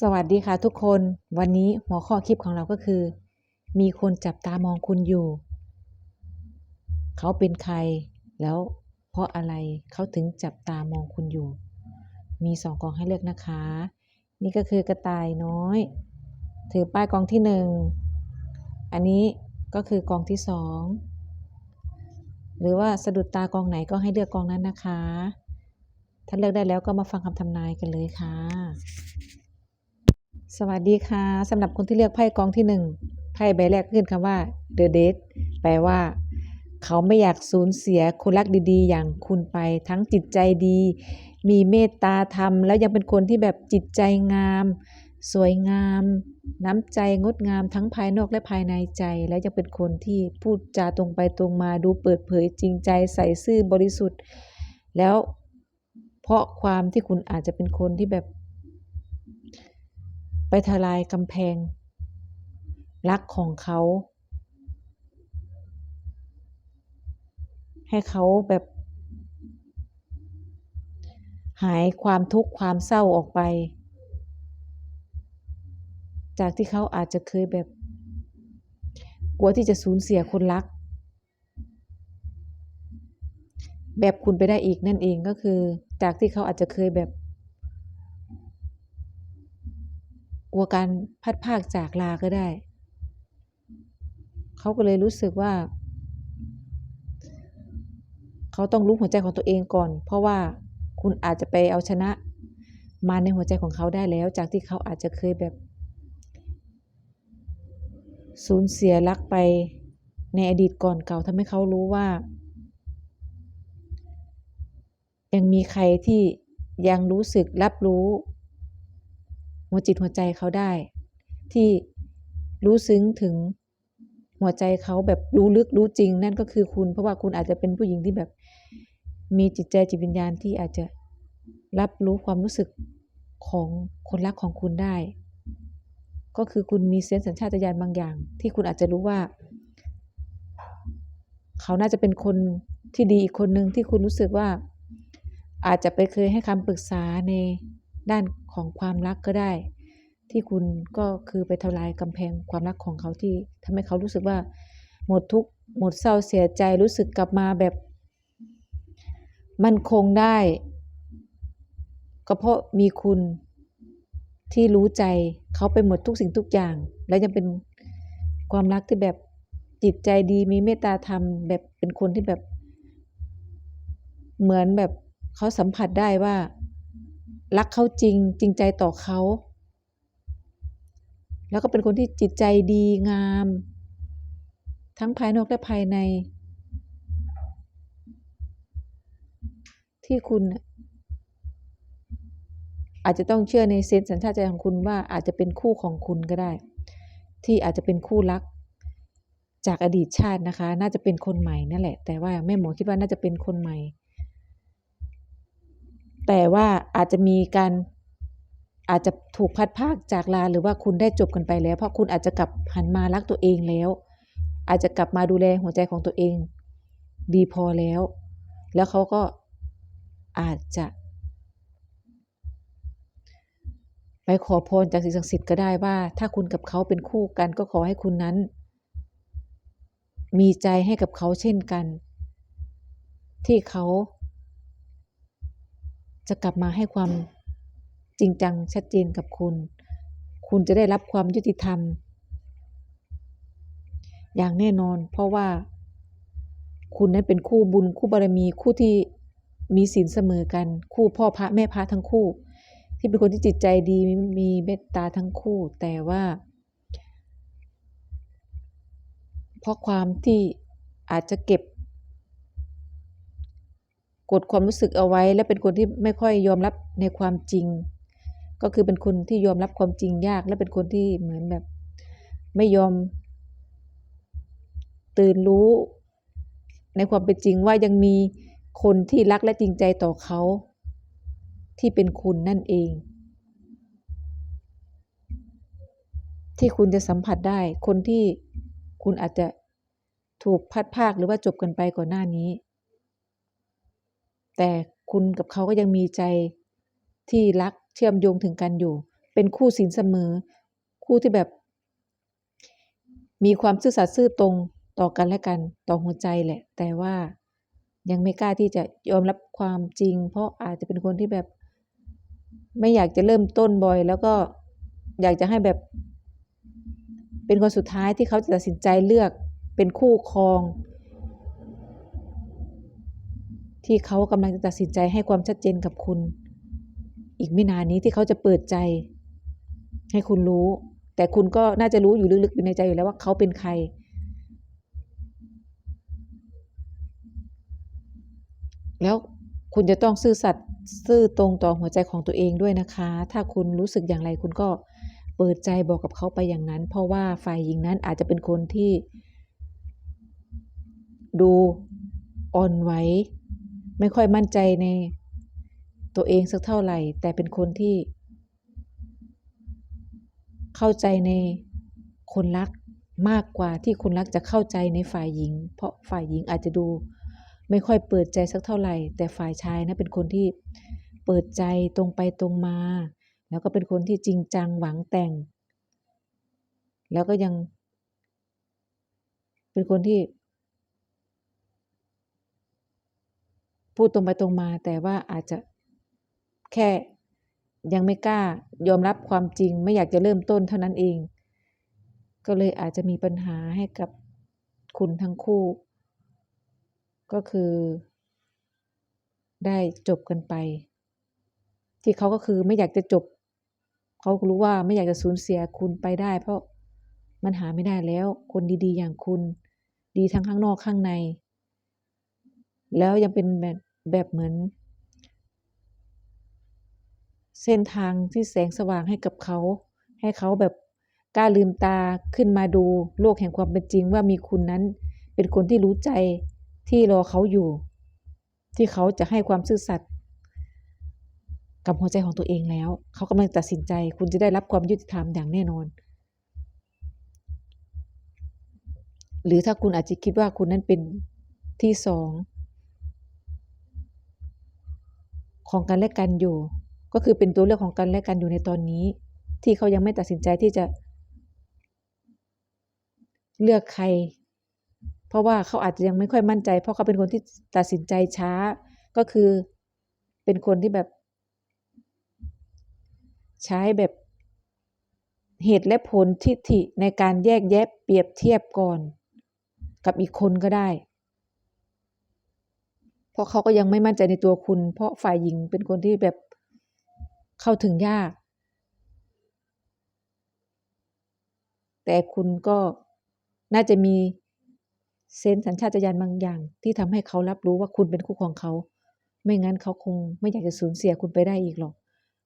สวัสดีค่ะทุกคนวันนี้หัวข้อคลิปของเราก็คือ มีคนจับตามองคุณอยู่ เขาเป็นใคร แล้วเพราะอะไรเขาถึงจับตามองคุณอยู่ มีสองกองให้เลือกนะคะ นี่ก็คือกระต่ายน้อย ถือป้ายกองที่หนึ่งอันนี้ก็คือกองที่สองหรือว่าสะดุดตากองไหนก็ให้เลือกกองนั้นนะคะ ถ้าเลือกได้แล้วก็มาฟังคำทำนายกันเลยค่ะ สวัสดีค่ะสำหรับคนที่เลือกไพ่กองที่หนึ่งไพ่ใบแรกขึ้นคำว่า The Date แปลว่า เขาไม่อยากสูญเสียคนรักดีๆ อย่างคุณไป ทั้งจิตใจดี มีเมตตาธรรม แล้วยังเป็นคนที่แบบจิตใจงาม สวยงาม น้ำใจงดงามทั้งภายนอกและภายในใจ แล้วยังเป็นคนที่พูดจาตรงไปตรงมาดูเปิดเผยจริงใจใส่ซื่อบริสุทธิ์ แล้วเพราะความที่คุณอาจจะเป็นคนที่แบบ ทลายกำแพง รักของเขา ให้เขาแบบ หายความทุกข์ความเศร้าออกไป จากที่เขาอาจจะเคยแบบ กลัวที่จะสูญเสียคนรัก แบบคุณไปได้อีกนั่นเองก็คือ จากที่เขาอาจจะเคยแบบ ก ลัวการพัดภาคจากลาก็ได้ เขาก็เลยรู้สึกว่า เขาต้องรู้หัวใจของตัวเองก่อน เพราะว่าคุณอาจจะไปเอาชนะมาในหัวใจของเขาได้แล้ว จากที่เขาอาจจะเคยแบบสูญเสียรักไปในอดีตก่อนเก่าทำให้เขารู้ว่า ยังมีใครที่ยังรู้สึกรับรู้ หัวจิตหัวใจเขาได้ ที่รู้ซึ้งถึงหัวใจเขาแบบรู้ลึกรู้จริง นั่นก็คือคุณ เพราะว่าคุณอาจจะเป็นผู้หญิงที่แบบ มีจิตใจจิตวิญญาณที่อาจจะรับรู้ความรู้สึกของคนรักของคุณได้ ก็คือคุณมีเซนส์สัญชาตญาณบางอย่าง ที่คุณอาจจะรู้ว่า เขาน่าจะเป็นคนที่ดีอีกคนหนึ่งที่คุณรู้สึกว่า อาจจะไปเคยให้คำปรึกษาในด้าน ของความรักก็ได้ ที่คุณก็คือไปทลายกำแพงความรักของเขาที่ทำให้เขารู้สึกว่า หมดทุกข์หมดเศร้าเสียใจรู้สึกกลับมาแบบ มันคงได้ ก็เพราะมีคุณที่รู้ใจเขาไปหมดทุกสิ่งทุกอย่าง และยังเป็นความรักที่แบบจิตใจดีมีเมตตาธรรมแบบเป็นคนที่แบบ เหมือนแบบเขาสัมผัสได้ว่า รักเขาจริงจริงใจต่อเขา แล้วก็เป็นคนที่จิตใจดีงาม ทั้งภายนอกและภายใน ที่คุณอาจจะต้องเชื่อในเซนส์สัญชาตญาณของคุณว่าอาจจะเป็นคู่ของคุณก็ได้ ที่อาจจะเป็นคู่รักจากอดีตชาตินะคะ น่าจะเป็นคนใหม่นั่นแหละ แต่ว่าแม่หมอคิดว่าน่าจะเป็นคนใหม่ แต่ว่าอาจจะมีการอาจจะถูกพัดภาคจากลาหรือว่าคุณได้จบกันไปแล้ว เพราะคุณอาจจะกลับหันมารักตัวเองแล้ว อาจจะกลับมาดูแลหัวใจของตัวเอง ดีพอแล้ว แล้วเขาก็อาจจะ ไปขอพรจากสิ่งศักดิ์สิทธิ์ก็ได้ว่า ถ้าคุณกับเขาเป็นคู่กัน ก็ขอให้คุณนั้น มีใจให้กับเขาเช่นกัน ที่เขา จะกลับมาให้ความจริงจังชัดเจนกับคุณ คุณจะได้รับความยุติธรรม อย่างแน่นอน เพราะว่า คุณนั้นเป็นคู่บุญคู่บารมีคู่ที่มีศีลเสมอกัน คู่พ่อพระแม่พระทั้งคู่ ที่เป็นคนที่จิตใจดีมีมีเมตตาทั้งคู่ แต่ว่า เพราะความที่อาจจะเก็บ กดความรู้สึกเอาไว้ และเป็นคนที่ไม่ค่อยยอมรับในความจริง ก็คือเป็นคนที่ยอมรับความจริงยาก และเป็นคนที่เหมือนแบบ ไม่ยอม ตื่นรู้ ในความเป็นจริงว่ายังมีคนที่รักและจริงใจต่อเขา ที่เป็นคุณนั่นเอง ที่คุณจะสัมผัสได้ คนที่คุณอาจจะถูกพัดภาคหรือว่าจบกันไปก่อนหน้านี้ แต่คุณกับเขาก็ยังมีใจที่รักเชื่อมโยงถึงกันอยู่ เป็นคู่ศีลเสมอ คู่ที่แบบ มีความซื่อสัตย์ซื่อตรงต่อกันและกัน ต่อหัวใจแหละ แต่ว่ายังไม่กล้าที่จะยอมรับความจริง เพราะอาจจะเป็นคนที่แบบ ไม่อยากจะเริ่มต้นบ่อย แล้วก็อยากจะให้แบบ เป็นคนสุดท้ายที่เขาจะตัดสินใจเลือกเป็นคู่ครอง ที่เขากำลังจะตัดสินใจให้ความชัดเจนกับคุณ อีกไม่นานนี้ที่เขาจะเปิดใจ ให้คุณรู้ แต่คุณก็น่าจะรู้อยู่ลึกๆอยู่ในใจอยู่แล้วว่าเขาเป็นใคร แล้วคุณจะต้องซื่อสัตย์ซื่อตรงต่อหัวใจของตัวเองด้วยนะคะ ถ้าคุณรู้สึกอย่างไรคุณก็เปิดใจบอกกับเขาไปอย่างนั้น เพราะว่าฝ่ายหญิงนั้นอาจจะเป็นคนที่ ดูอ่อนไหว ไม่ค่อยมั่นใจในตัวเองสักเท่าไหร่ แต่เป็นคนที่ เข้าใจในคนรักมากกว่าที่คนรักจะเข้าใจในฝ่ายหญิง เพราะฝ่ายหญิงอาจจะดู ไม่ค่อยเปิดใจสักเท่าไหร่ แต่ฝ่ายชายนะเป็นคนที่เปิดใจตรงไปตรงมา แล้วก็เป็นคนที่จริงจังหวังแต่ง แล้วก็ยัง เป็นคนที่ พูดตรงไปตรงมา แต่ว่าอาจจะแค่ยังไม่กล้ายอมรับความจริง ไม่อยากจะเริ่มต้นเท่านั้นเอง ก็เลยอาจจะมีปัญหาให้กับคุณทั้งคู่ ก็คือ ได้จบกันไป ที่เขาก็คือไม่อยากจะจบ เขารู้ว่าไม่อยากจะสูญเสียคุณไปได้ เพราะมันหาไม่ได้แล้ว คนดีๆ อย่างคุณ ดีทั้งข้างนอกข้างใน แล้วยังเป็นแบบ แบบเหมือน เส้นทางที่แสงสว่างให้กับเขา ให้เขาแบบกล้าลืมตาขึ้นมาดูโลกแห่งความเป็นจริงว่ามีคุณนั้นเป็นคนที่รู้ใจที่รอเขาอยู่ ที่เขาจะให้ความซื่อสัตย์กับหัวใจของตัวเองแล้ว เขากำลังตัดสินใจ คุณจะได้รับความยุติธรรมอย่างแน่นอน หรือถ้าคุณอาจจะคิดว่าคุณนั้นเป็นที่สอง ของกันและกันอยู่ ก็คือเป็นตัวเลือกของกันและกันอยู่ในตอนนี้ ที่เขายังไม่ตัดสินใจที่จะ เลือกใคร เพราะว่าเขาอาจจะยังไม่ค่อยมั่นใจ เพราะเขาเป็นคนที่ตัดสินใจช้า ก็คือเป็นคนที่แบบ ใช้แบบเหตุและผลทิฏฐิในการแยกแยะเปรียบเทียบก่อน กับอีกคนก็ได้ เพราะเขาก็ยังไม่มั่นใจในตัวคุณ เพราะฝ่ายหญิงเป็นคนที่แบบเข้าถึงยาก แต่คุณก็น่าจะมีเซนส์สัญชาตญาณบางอย่าง ที่ทำให้เขารับรู้ว่าคุณเป็นคู่ของเขา ไม่งั้นเขาคงไม่อยากจะสูญเสียคุณไปได้อีกหรอก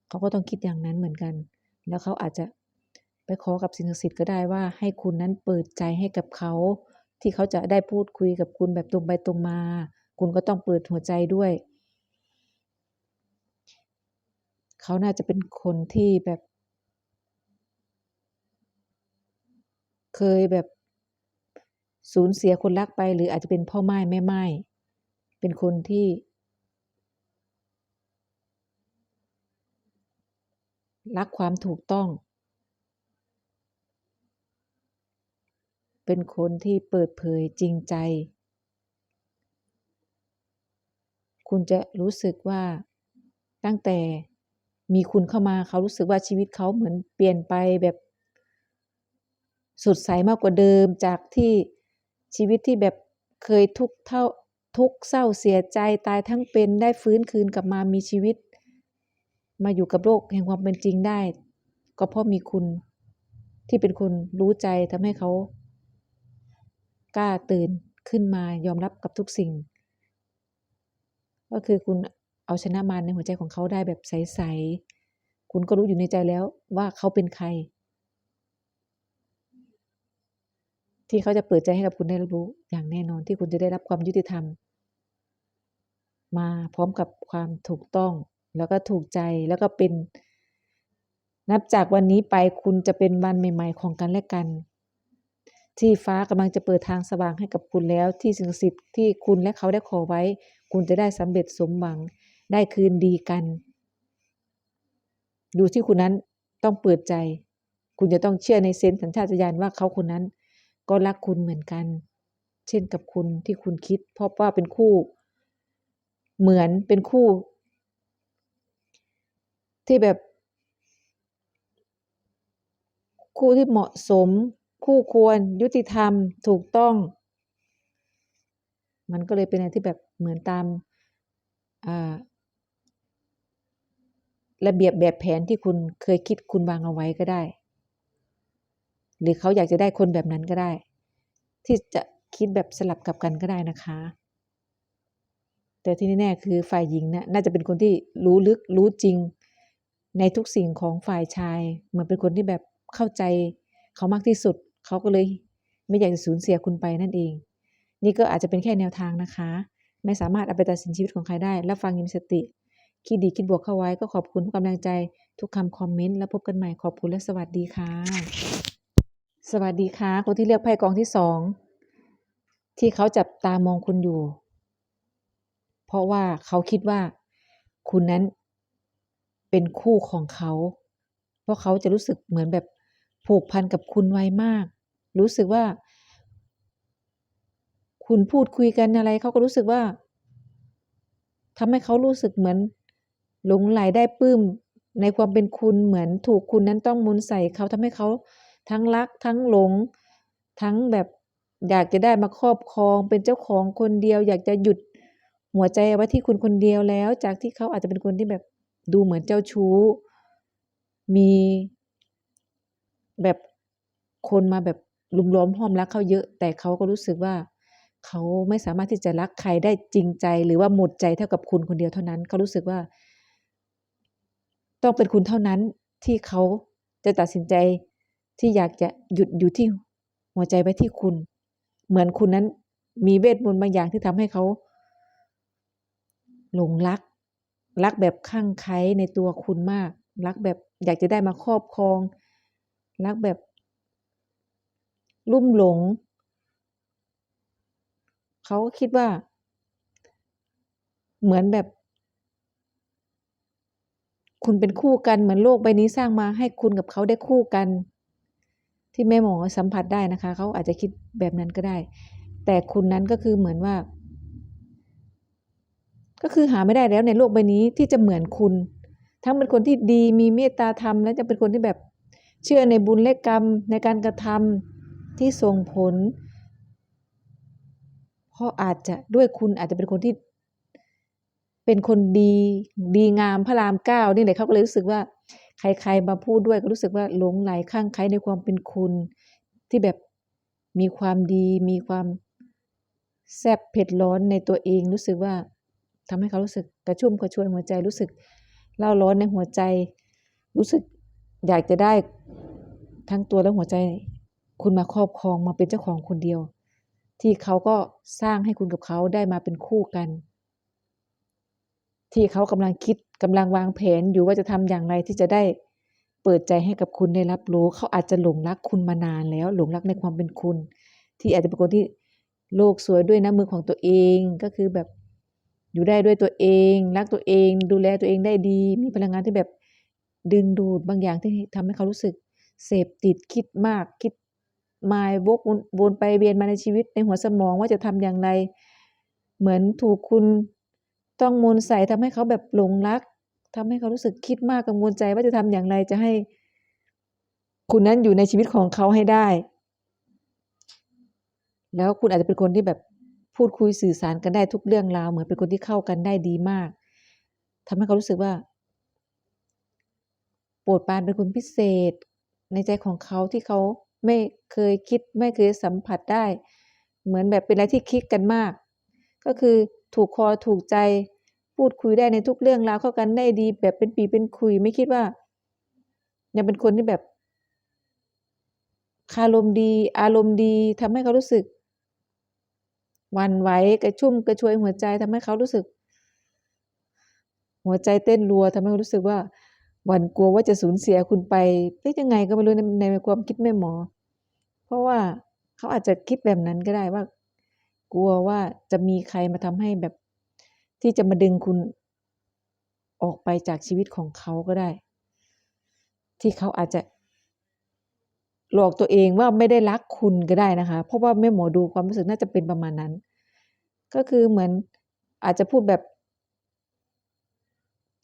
เขาก็ต้องคิดอย่างนั้นเหมือนกัน แล้วเขาอาจจะไปขอกับสิ่งศักดิ์สิทธิ์ก็ได้ว่าให้คุณนั้นเปิดใจให้กับเขา ที่เขาจะได้พูดคุยกับคุณแบบตรงไปตรงมา คุณก็ต้องเปิดหัวใจด้วย เขาน่าจะเป็นคนที่แบบ เคยแบบสูญเสียคนรักไป หรืออาจจะเป็นพ่อไม่ายแม่ไม่ายเป็นคนที่ รักความถูกต้อง เป็นคนที่เปิดเผยจริงใจ คุณจะรู้สึกว่าตั้งแต่มีคุณเข้ามาเขารู้สึกว่าชีวิตเขาเหมือนเปลี่ยนไปแบบสดใสมากกว่าเดิมจากที่ชีวิตที่แบบเคยทุกข์เท่าทุกเศร้าเสียใจตายทั้งเป็นได้ฟื้นคืนกลับมามีชีวิต มาอยู่กับโลกแห่งความเป็นจริงได้ ก็เพราะมีคุณที่เป็นคนรู้ใจทำให้เขา กล้าตื่นขึ้นมายอมรับกับทุกสิ่ง ก็คือคุณเอาชนะมารในหัวใจของเขาได้แบบใสๆ คุณก็รู้อยู่ในใจแล้วว่าเขาเป็นใคร ที่เขาจะเปิดใจให้กับคุณได้รู้อย่างแน่นอนที่คุณจะได้รับความยุติธรรม มาพร้อมกับความถูกต้องแล้วก็ถูกใจแล้วก็เป็น นับจากวันนี้ไปคุณจะเป็นวันใหม่ ๆ ของกันและกัน ที่ฟ้ากำลังจะเปิดทางสว่างให้กับคุณแล้ว ที่สิ่งศักดิ์สิทธิ์ที่คุณและเขาได้ขอไว้ คุณจะได้สำเร็จสมหวัง ได้คืนดีกันอยู่ที่คุณนั้นต้องเปิดใจ คุณจะต้องเชื่อในเซนส์สัญชาตญาณว่าเขาคนนั้น ก็รักคุณเหมือนกัน เช่นกับคุณที่คุณคิด เพราะว่าเป็นคู่ เหมือนเป็นคู่ ที่แบบ คู่ที่เหมาะสม คู่ควร ยุติธรรม ถูกต้อง มันก็เลยเป็นอะไรที่แบบเหมือนตามระเบียบแบบแผนที่คุณเคยคิดคุณวางเอาไว้ก็ได้ หรือเขาอยากจะได้คนแบบนั้นก็ได้ ที่จะคิดแบบสลับกับกันก็ได้นะคะ แต่ที่แน่ๆคือฝ่ายหญิงนี่น่าจะเป็นคนที่รู้ลึกรู้จริง ในทุกสิ่งของฝ่ายชาย เหมือนเป็นคนที่แบบเข้าใจเขามากที่สุด เขาก็เลยไม่อยากจะสูญเสียคุณไปนั่นเอง นี่ก็อาจจะเป็นแค่แนวทางนะคะ ไม่สามารถเอาไปตัดสินชีวิตของใครได้ รับฟังยิ้มสติ คิดดีคิดบวกเข้าไว้ก็ขอบคุณทุกกำลังใจ ทุกคำคอมเมนต์ แล้วพบกันใหม่ขอบคุณและสวัสดีค่ะ สวัสดีค่ะ คนที่เลือกไพ่กองที่สองที่เขาจับตามองคุณอยู่ เพราะว่าเขาคิดว่า คุณนั้นเป็นคู่ของเขา เพราะเขาจะรู้สึกเหมือนแบบผูกพันกับคุณไวมาก รู้สึกว่า คุณพูดคุยกันอะไรเขาก็รู้สึกว่าทำให้เขารู้สึกเหมือนหลงไหลได้ปลื้มในความเป็นคุณเหมือนถูกคุณนั้นต้องมุนใส่เขาทำให้เขาทั้งรักทั้งหลง ทั้งแบบอยากจะได้มาครอบครองเป็นเจ้าของคนเดียว อยากจะหยุดหัวใจไว้ที่คุณคนเดียวแล้ว จากที่เขาอาจจะเป็นคนที่แบบดูเหมือนเจ้าชู้ มีแบบคนมาแบบลุมล้อมห้อมรักเขาเยอะ แต่เขาก็รู้สึกว่า เขาไม่สามารถที่จะรักใครได้จริงใจ หรือว่าหมดใจเท่ากับคุณคนเดียวเท่านั้นเขารู้สึกว่า ต้องเป็นคุณเท่านั้นที่เขาจะตัดสินใจที่อยากจะหยุดอยู่ที่หัวใจไว้ที่คุณ เหมือนคุณนั้นมีเวทมนต์บางอย่างที่ทำให้เขาหลงรัก รักแบบคลั่งไคล้ในตัวคุณมาก รักแบบอยากจะได้มาครอบครอง รักแบบ ลุ่มหลง เขาก็คิดว่า เหมือนแบบ คุณเป็นคู่กันเหมือนโลกใบนี้สร้างมาให้คุณกับเขาได้คู่กัน ที่แม่หมอสัมผัสได้นะคะ เขาอาจจะคิดแบบนั้นก็ได้ แต่คุณนั้นก็คือเหมือนว่า ก็คือหาไม่ได้แล้วในโลกใบนี้ที่จะเหมือนคุณ ทั้งเป็นคนที่ดีมีเมตตาธรรม และจะเป็นคนที่แบบเชื่อในบุญและกรรมในการกระทำที่ส่งผล เพราอาจจะด้วยคุณอาจจะเป็นคนที่ เป็นคนดีดีงามพระรามเก้านี่แหละเขาก็เลยรู้สึกว่า ใครๆมาพูดด้วยก็รู้สึกว่าหลงไหลคลั่งไคล้ในความเป็นคุณ ที่แบบมีความดีมีความแซ่บเผ็ดร้อนในตัวเองรู้สึกว่าทำให้เขารู้สึกกระชุ่มกระชวยหัวใจรู้สึกเล่าร้อนในหัวใจ รู้สึกอยากจะได้ทั้งตัวและหัวใจ คุณมาครอบครองมาเป็นเจ้าของคนเดียว ที่เขาก็สร้างให้คุณกับเขาได้มาเป็นคู่กัน ที่เขากำลังคิดกำลังวางแผนอยู่ว่าจะทำอย่างไรที่จะได้เปิดใจให้กับคุณได้รับรู้ เขาอาจจะหลงรักคุณมานานแล้ว หลงรักในความเป็นคุณ ที่อาจจะเป็นคนที่โลกสวยด้วยน้ำมือของตัวเองก็คือแบบอยู่ได้ด้วยตัวเอง รักตัวเอง ดูแลตัวเองได้ดี มีพลังงานที่แบบดึงดูดบางอย่างที่ทำให้เขารู้สึก เสพติดคิดมากคิด มาย วกวนไปเวียนมาในชีวิตในหัวสมองว่าจะทำอย่างไร เหมือนถูกคุณต้องมนใส่ทำให้เขาแบบหลงรักทำให้เขารู้สึกคิดมากกังวลใจว่าจะทำอย่างไรจะให้ คุณนั้นอยู่ในชีวิตของเขาให้ได้ แล้วคุณอาจจะเป็นคนที่แบบพูดคุยสื่อสารกันได้ทุกเรื่องราวเหมือนเป็นคนที่เข้ากันได้ดีมากทำให้เขารู้สึกว่าโปรดปานเป็นคนพิเศษ ในใจของเขาที่เขา ไม่เคยคิดไม่เคยสัมผัสได้ เหมือนแบบเป็นอะไรที่คลิกกันมาก ก็คือถูกคอถูกใจ พูดคุยได้ในทุกเรื่องราวเข้ากันได้ดี แบบเป็นปีเป็นคุยไม่คิดว่า ยังเป็นคนที่แบบคารมดี อารมณ์ดีทำให้เขารู้สึกวันไหวกระชุ่มกระชวยหัวใจทำให้เขารู้สึก หัวใจเต้นรัวทำให้เขารู้สึกว่า หวั่นกลัวว่าจะสูญเสียคุณไปได้ยังไงก็ไม่รู้ในในความคิดแม่หมอ เพราะว่าเขาอาจจะคิดแบบนั้นก็ได้ว่า กลัวว่าจะมีใครมาทำให้แบบที่จะมาดึงคุณออกไปจากชีวิตของเขาก็ได้ ที่เขาอาจจะหลอกตัวเองว่าไม่ได้รักคุณก็ได้นะคะ เพราะว่าแม่หมอดูความรู้สึกน่าจะเป็นประมาณนั้น ก็คือเหมือนอาจจะพูดแบบ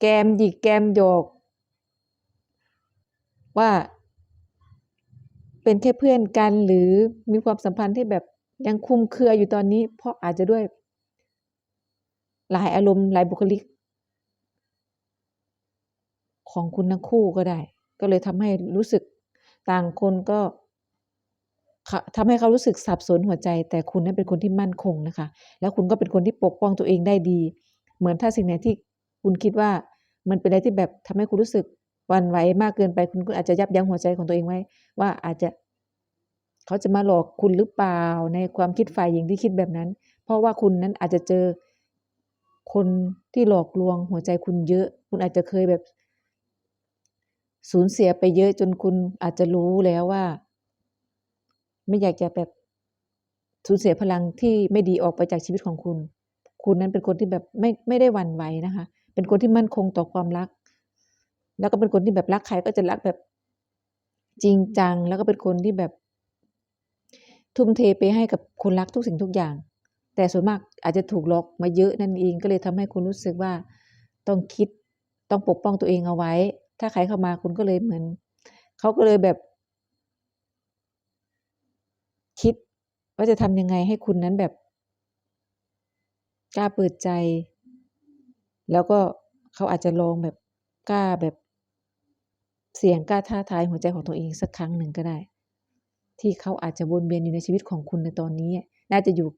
แกมหยิกแกมหยอก ว่า เป็นแค่เพื่อนกันหรือมีความสัมพันธ์ที่แบบยังคุมเครืออยู่ตอนนี้ เพราะอาจจะด้วย หลายอารมณ์หลายบุคลิก ของคุณทั้งคู่ก็ได้ ก็เลยทำให้รู้สึกต่างคนก็ทำให้เขารู้สึกสับสนหัวใจ แต่คุณนั้นเป็นคนที่มั่นคงนะคะ แล้วคุณก็เป็นคนที่ปกป้องตัวเองได้ดี เหมือนถ้าสิ่งไหนที่คุณคิดว่ามันเป็นอะไรที่แบบทำให้คุณรู้สึก วันไหวมากเกินไปคุณก็อาจจะยับยั้งหัวใจของตัวเองไว้ ว่าอาจจะ เขาจะมาหลอกคุณหรือเปล่าในความคิดฝ่ายหญิงที่คิดแบบนั้น เพราะว่าคุณนั้นอาจจะเจอคนที่หลอกลวงหัวใจคุณเยอะ คุณอาจจะเคยแบบ สูญเสียไปเยอะจนคุณอาจจะรู้แล้วว่า ไม่อยากจะแบบสูญเสียพลังที่ไม่ดีออกไปจากชีวิตของคุณ คุณนั้นเป็นคนที่แบบไม่ไม่ได้หวั่นไหวนะคะ เป็นคนที่มั่นคงต่อความรัก แล้วก็เป็นคนที่แบบรักใครก็จะรักแบบจริงจัง แล้วก็เป็นคนที่แบบทุ่มเทไปให้กับคนรักทุกสิ่งทุกอย่าง แต่ส่วนมากอาจจะถูกหลอกมาเยอะนั่นเองก็เลยทำให้คุณรู้สึกว่าต้องคิดต้องปกป้องตัวเองเอาไว้ ถ้าใครเข้ามาคุณก็เลยเหมือนเขาก็เลยแบบ คิดว่าจะทำยังไงให้คุณนั้นแบบกล้าเปิดใจ แล้วก็เขาอาจจะลองแบบกล้าแบบ เสี่ยงกล้าท้าทายหัวใจของตัวเองสักครั้งหนึ่งก็ได้ ที่เขาอาจจะวนเวียนอยู่ในชีวิตของคุณในตอนนี้ น่าจะอยู่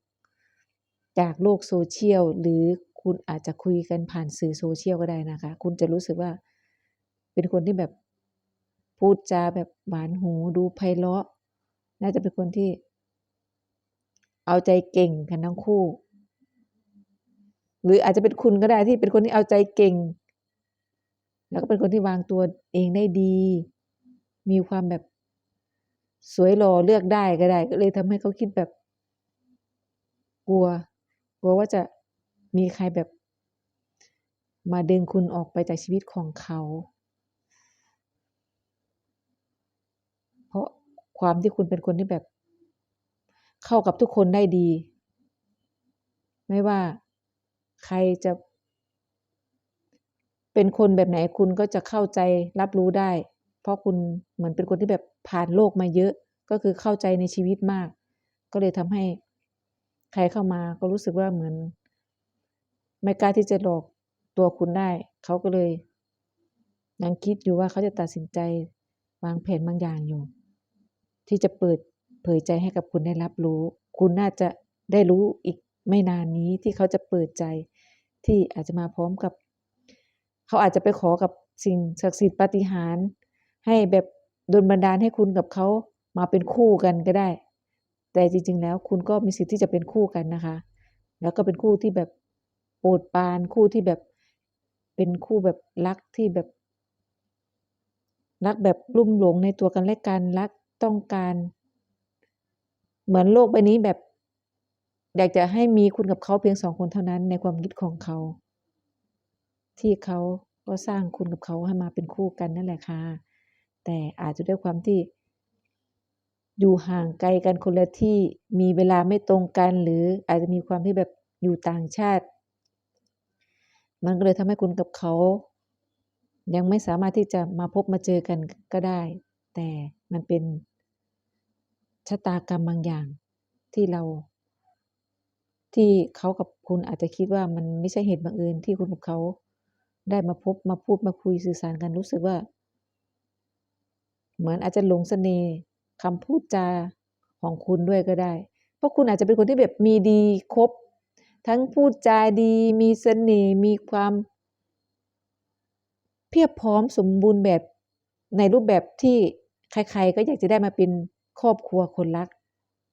จากโลก social หรือคุณอาจจะคุยกันผ่านสื่อ social ก็ได้นะคะ คุณจะรู้สึกว่า เป็นคนที่แบบพูดจาแบบหวานหูดูไพเราะ น่าจะเป็นคนที่ เอาใจเก่งกันทั้งคู่ หรืออาจจะเป็นคุณก็ได้ที่เป็นคนที่เอาใจเก่ง แล้วก็เป็นคนที่วางตัวเองได้ดี มีความแบบสวยหล่อเลือกได้ก็ได้ ก็เลยทำให้เขาคิดแบบ กลัว กลัวว่าจะมีใครแบบ มาดึงคุณออกไปจากชีวิตของเขา เพราะความที่คุณเป็นคนที่แบบ เข้ากับทุกคนได้ดี ไม่ว่าใครจะ เป็นคนแบบไหนคุณก็จะเข้าใจรับรู้ได้ เพราะคุณเหมือนเป็นคนที่แบบผ่านโลกมาเยอะก็คือเข้าใจในชีวิตมาก ก็เลยทำให้ใครเข้ามาก็รู้สึกว่าเหมือน ไม่กล้าที่จะหลอกตัวคุณได้ เขาก็เลยยังคิดอยู่ว่าเขาจะตัดสินใจวางแผนบางอย่างอยู่ ที่จะเปิดเผยใจให้กับคุณได้รับรู้ คุณน่าจะได้รู้อีกไม่นานนี้ที่เขาจะเปิดใจที่อาจจะมาพร้อมกับ เขาอาจจะไปขอกับสิ่งศักดิ์สิทธิ์ปาฏิหาริย์ให้แบบดลบันดาลให้คุณกับเขามาเป็นคู่กันก็ได้ แต่จริง ๆ แล้วคุณก็มีสิทธิ์ที่จะเป็นคู่กันนะคะ แล้วก็เป็นคู่ที่แบบโปรดปานคู่ที่แบบเป็นคู่แบบรักที่แบบ รักแบบลุ่มหลงในตัวกันและกันรักต้องการ เหมือนโลกใบนี้แบบ อยากจะให้มีคุณกับเขาเพียง2คนเท่านั้นในความคิดของเขา ที่เขาก็สร้างคุณกับเขาให้มาเป็นคู่กันนั่นแหละค่ะ แต่อาจจะด้วยความที่ อยู่ห่างไกลกันคนละที่มีเวลาไม่ตรงกัน หรืออาจจะมีความที่แบบอยู่ต่างชาติ มันก็เลยทำให้คุณกับเขา ยังไม่สามารถที่จะมาพบมาเจอกันก็ได้ แต่มันเป็นชะตากรรมบางอย่างที่เรา ที่เขากับคุณอาจจะคิดว่ามันไม่ใช่เหตุบังเอิญที่คุณกับเขา ได้มาพบมาพูดมาคุยสื่อสารกันรู้สึกว่า เหมือนอาจจะหลงเสน่ห์คำพูดจาของคุณด้วยก็ได้ เพราะคุณอาจจะเป็นคนที่แบบมีดีครบ ทั้งพูดจาดี มีเสน่ห์มีความ เพียบพร้อมสมบูรณ์แบบในรูปแบบที่ใคร ๆ ก็อยากจะได้มาเป็นครอบครัวคนรัก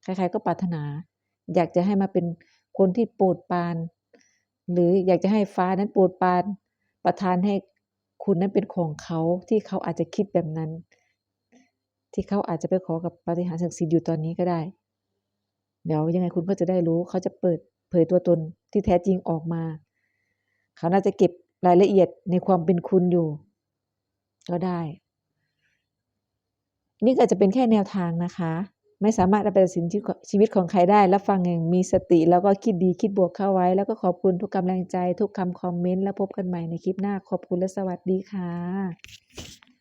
ใคร ๆ ก็ปรารถนา อยากจะให้มาเป็นคนที่โปรดปราน หรืออยากจะให้ฟ้านั้นโปรดปราน ประทานให้คุณนั้นเป็นของเขาที่เขาอาจจะคิดแบบนั้น ที่เขาอาจจะไปขอกับปฏิหารศักดิ์สิทธิ์อยู่ตอนนี้ก็ได้ เดี๋ยวยังไงคุณก็จะได้รู้เขาจะเปิดเผยตัวตนที่แท้จริงออกมา เขาน่าจะเก็บรายละเอียดในความเป็นคุณอยู่ ก็ได้ นี่ก็อาจจะเป็นแค่แนวทางนะคะ ไม่สามารถเอาไปตัดสินชีวิตของชีวิตของใครได้ รับฟังอย่างมีสติ แล้วก็คิดดีคิดบวกเข้าไว้ แล้วก็ขอบคุณทุกกำลังใจ ทุกคำคอมเมนต์ แล้วพบกันใหม่ในคลิปหน้า ขอบคุณและสวัสดีค่ะ